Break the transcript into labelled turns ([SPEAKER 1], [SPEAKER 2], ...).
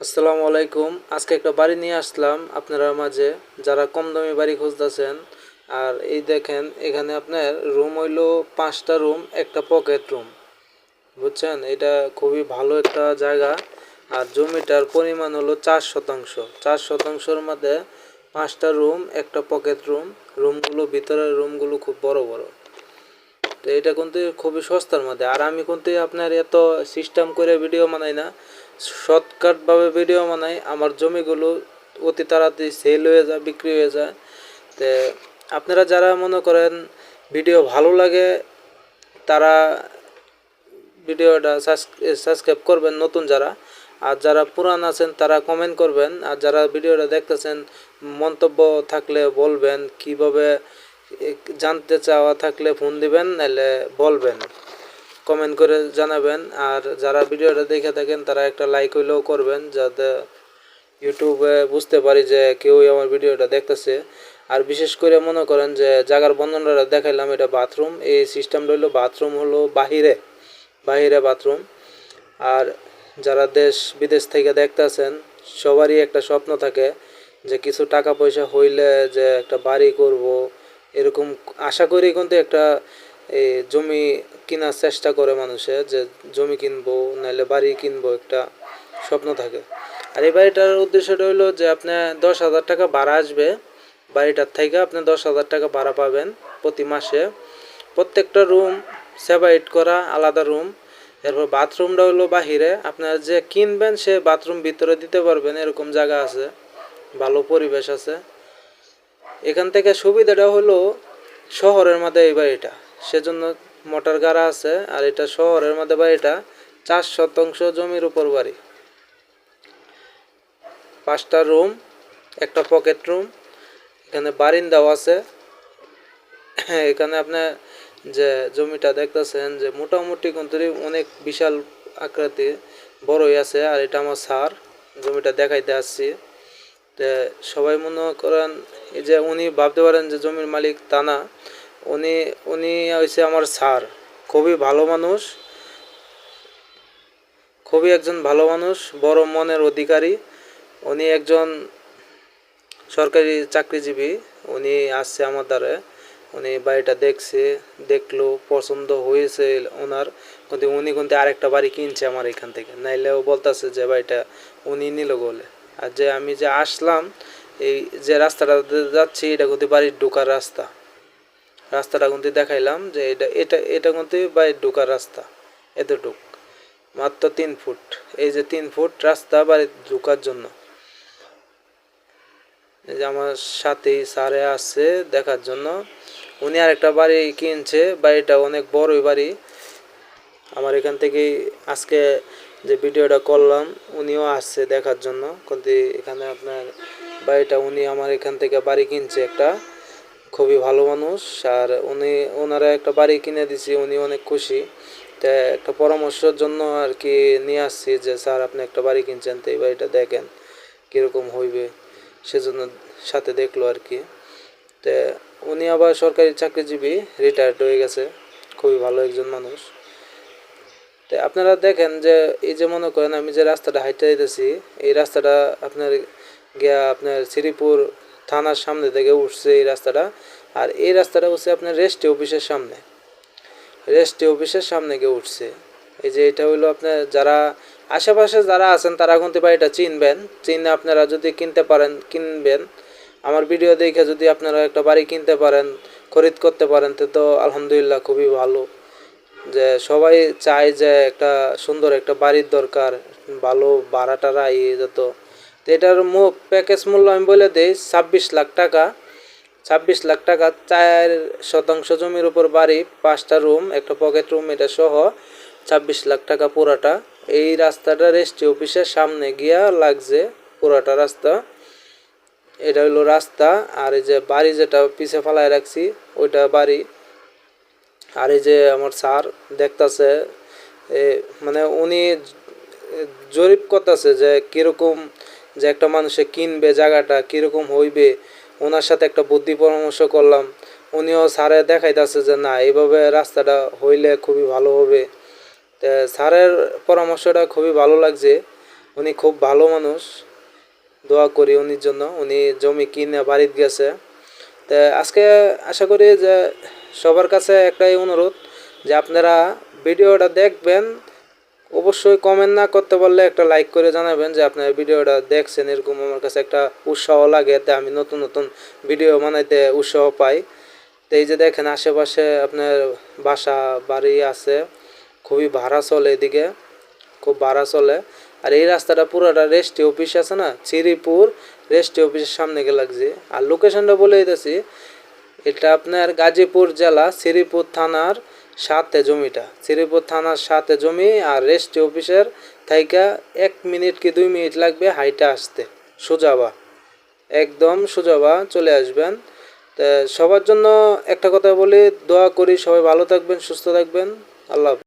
[SPEAKER 1] আসসালামু আলাইকুম। আজকে একটা বাড়ি নিয়ে আসলাম আপনারা মাঝে। যারা কম দামি বাড়ি খুঁজতেছেন, আর এই দেখেন, এখানে আপনার রুম হইল পাঁচটা রুম, একটা পকেট রুম। বুঝছেন? এটা খুবই ভালো একটা জায়গা। আর জমিটার পরিমাণ হলো চার শতাংশ। চার শতাংশের মধ্যে পাঁচটা রুম, একটা পকেট রুম। রুমগুলো, ভিতরের রুমগুলো খুব বড় বড়। তো এটা কিন্তু খুবই সস্তার মধ্যে। আর আমি কিন্তু আপনার এত সিস্টেম করে ভিডিও বানাই না। শর্টকাটভাবে ভিডিও বানাই, আমার জমিগুলো অতি তাড়াতাড়ি সেল হয়ে যায়, বিক্রি হয়ে যায়। তো আপনারা যারা মনে করেন ভিডিও ভালো লাগে, তারা ভিডিওটা সাবস্ক্রাইব করবেন নতুন যারা। আর যারা পুরান আছেন, তারা কমেন্ট করবেন। আর যারা ভিডিওটা দেখতেছেন, মন্তব্য থাকলে বলবেন, কীভাবে জানতে চাওয়া থাকলে ফোন দিবেন নাহলে বলবেন। কমেন্ট করে জানাবেন। আর যারা ভিডিওটা দেখে থাকেন, তারা একটা লাইক হইলেও করবেন, যাতে ইউটিউবে বুঝতে পারি যে কেউই আমার ভিডিওটা দেখতেছে। আর বিশেষ করে মনে করেন যে জাগার বন্ধনটা দেখাইলাম, এটা বাথরুম এই সিস্টেমটা হলো বাথরুম হলো বাহিরে বাহিরে বাথরুম আর যারা দেশ বিদেশ থেকে দেখতেছেন, সবারই একটা স্বপ্ন থাকে যে কিছু টাকা পয়সা হইলে যে একটা বাড়ি করব, এরকম আশা করি কিন্তু একটা, এই জমি কেনার চেষ্টা করে মানুষে যে জমি কিনবো, নাহলে বাড়ি কিনবো একটা স্বপ্ন থাকে। আর এই বাড়িটার উদ্দেশ্যটা হলো যে আপনি দশ হাজার টাকা ভাড়া আসবে, বাড়িটার থেকে আপনি দশ হাজার টাকা ভাড়া পাবেন প্রতি মাসে। প্রত্যেকটা রুম সেপারেট করা আলাদা রুম। এরপর বাথরুমটা হলো বাহিরে। আপনার যে কিনবেন সে বাথরুম ভিতরে দিতে পারবেন, এরকম জায়গা আছে, ভালো পরিবেশ আছে। এখান থেকে সুবিধাটা হলো শহরের মধ্যে এই বাড়িটা। সেজন্য মোটর গাড়া আছে আর এটা শহরের মধ্যে বাড়িটা চার শতাংশ জমির উপর বাড়ি। পাঁচটা রুম, একটা পকেট রুম, এখানে বারিন্দাও আছে। এখানে আপনার যে জমিটা দেখতেছেন যে মোটামুটি কিন্তু অনেক বিশাল আকৃতি বড়ই আছে আর এটা আমার সার জমিটা দেখাইতে আসছি। সবাই মনে করেন, এই যে উনি ভাবতে পারেন যে জমির মালিক তা না উনি উনি হয়েছে আমার স্যার। খুবই ভালো মানুষ। খুবই একজন ভালো মানুষ, বড় মনের অধিকারী। উনি একজন সরকারি চাকরিজীবী। উনি আসছে আমার দ্বারে। উনি বাড়িটা দেখছে, দেখল, পছন্দ হয়েছে ওনার। কিন্তু উনি কিন্তু আরেকটা বাড়ি কিনছে আমার এখান থেকে। নাইলেও বলতেছে যে বাড়িটা উনি নিল বলে। আর যে আমি যে আসলাম, এই যে রাস্তাটা যাচ্ছি, এটা কিন্তু বাড়ির ঢোকার রাস্তা। রাস্তাটা কিন্তু দেখাইলাম যে এটা এটা এটা কিন্তু বাড়ির ঢোকার রাস্তা, এতটুক, মাত্র তিন ফুট, এই যে তিন ফুট রাস্তা বাড়ি ঢোকার জন্য। এই যে আমার সাথেই সারে আসছে দেখার জন্য, উনি আর একটা বাড়ি কিনছে, বাড়িটা অনেক বড়ই বাড়ি। আমার এখান থেকেই আজকে যে ভিডিওটা করলাম, উনিও আসছে দেখার জন্য, কিন্তু এখানে আপনার বাড়িটা উনি আমার এখান থেকে বাড়ি কিনছে একটা। খুবই ভালো মানুষ, আর উনি ওনারা একটা বাড়ি কিনে দিছি, উনি অনেক খুশি। তা একটা পরামর্শের জন্য আর কি নিয়ে আসছি যে, স্যার, আপনি একটা বাড়ি কিনছেন, তো এই বাড়িটা দেখেন, কীরকম হইবে? সেজন্য সাথে দেখল আর কি তা উনি আবার সরকারি চাকরিজীবী রিটায়ার্ড হয়ে গেছে। খুবই ভালো একজন মানুষ। তো আপনারা দেখেন যে, এই যে মনে করেন, আমি যে রাস্তাটা হাইটে যেতেছি এই রাস্তাটা আপনার গিয়া আপনার শ্রীপুর থানার সামনে থেকে উঠছে এই রাস্তাটা। আর এই রাস্তাটা হচ্ছে আপনার রেস্টি অফিসের সামনে। রেস্টি অফিসের সামনে গিয়ে উঠছে। এই যে এটা হইল আপনার যারা আশেপাশে যারা আছেন তারা কিন্তু বাড়িটা চিনবেন। চিনে আপনারা যদি কিনতে পারেন, কিনবেন। আমার ভিডিও দেখে যদি আপনারা একটা বাড়ি কিনতে পারেন, খরিদ করতে পারেন, তো তো আলহামদুলিল্লাহ খুবই ভালো। যে সবাই চায় যে একটা সুন্দর একটা বাড়ির দরকার, ভালো ভাড়া টাড়া ইয়ে যত তো এটার প্যাকেজ মূল্য আমি বলে দিই ছাব্বিশ লাখ টাকা। ছাব্বিশ লাখ টাকা, চার শতাংশ জমির উপর বাড়ি, পাঁচটা রুম একটা পকেট রুম এটা সহ ছাব্বিশ লাখ টাকা পুরাটা। এই রাস্তাটা রেস্টি অফিসের সামনে গিয়া লাগছে পুরাটা রাস্তা। এটা হলো রাস্তা, আর এই যে বাড়ি যেটা পিছে ফেলায় রাখছি, ওইটা বাড়ি। আর এই যে আমার স্যার দেখতাছে মানে উনি জরিপ করতেছে যে কীরকম যে একটা মানুষে কিনবে জায়গাটা, কীরকম হইবে, ওনার সাথে একটা বুদ্ধি পরামর্শ করলাম। উনিও স্যারে দেখাইতেছে যে, না, এইভাবে রাস্তাটা হইলে খুবই ভালো হবে। স্যারের পরামর্শটা খুবই ভালো লাগছে। উনি খুব ভালো মানুষ। দোয়া করি উনির জন্য। উনি জমি কিনে বাড়িতে গেছে। তো আজকে আশা করি যে সবার কাছে একটাই অনুরোধ যে, আপনারা ভিডিওটা দেখবেন। অবশ্যই কমেন্ট না করতে পারলে একটা লাইক করে জানাবেন যে আপনারা ভিডিওটা দেখছেন, এরকম আমার কাছে একটা উৎসাহ লাগে। তে আমি নতুন নতুন ভিডিও বানাইতে উৎসাহ পাই। তো এই যে দেখেন, আশেপাশে আপনার বাসা বাড়ি আছে, খুবই ভাড়া চলে এদিকে, খুব ভাড়া চলে। আর এই রাস্তাটা পুরোটা রেস্টি অফিস আছে না চিরিপুর রেস্টি অফিসের সামনে গিয়ে লাগছে আর লোকেশনটা বলে দিতেছি, এটা আপনার গাজীপুর জেলা, শ্রীপুর থানার সাথে জমিটা। শ্রীপুর থানার সাথে জমি আর রেস্টি অফিসের থাইকা এক মিনিট কি দুই মিনিট লাগবে হাইটা আসতে। সোজাবা। একদম সোজাবা চলে আসবেন। সবার জন্য একটা কথা বলি, দোয়া করি সবাই ভালো থাকবেন, সুস্থ থাকবেন। আল্লাহ।